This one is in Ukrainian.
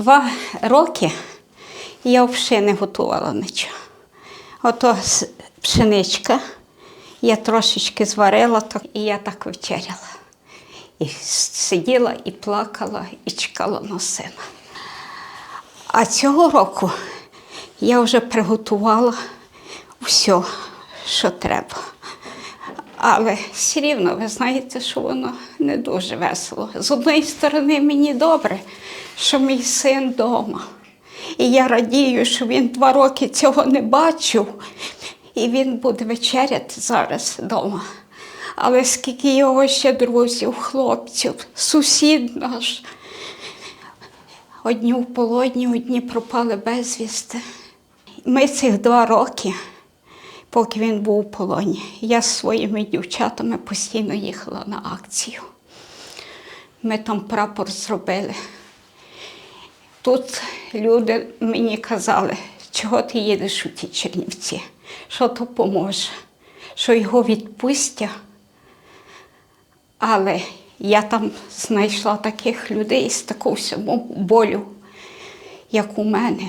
Два роки я взагалі не готувала нічого. Ото пшеничка, я трошечки зварила, і я так вечеряла. І сиділа і плакала, і чекала на сина. А цього року я вже приготувала все, що треба. Але все рівно, ви знаєте, що воно не дуже весело. З одної сторони, мені добре, що мій син вдома. І я радію, що він два роки цього не бачив, і він буде вечеряти зараз вдома. Але скільки його ще друзів, хлопців, сусід наш, одні в полоні, одні пропали безвісти. Ми цих два роки, поки він був у полоні, я з своїми дівчатами постійно їхала на акцію. Ми там прапор зробили. Тут люди мені казали, чого ти їдеш у ті Чернівці, що то поможе, що його відпустять. Але я там знайшла таких людей з такого самого болю, як у мене.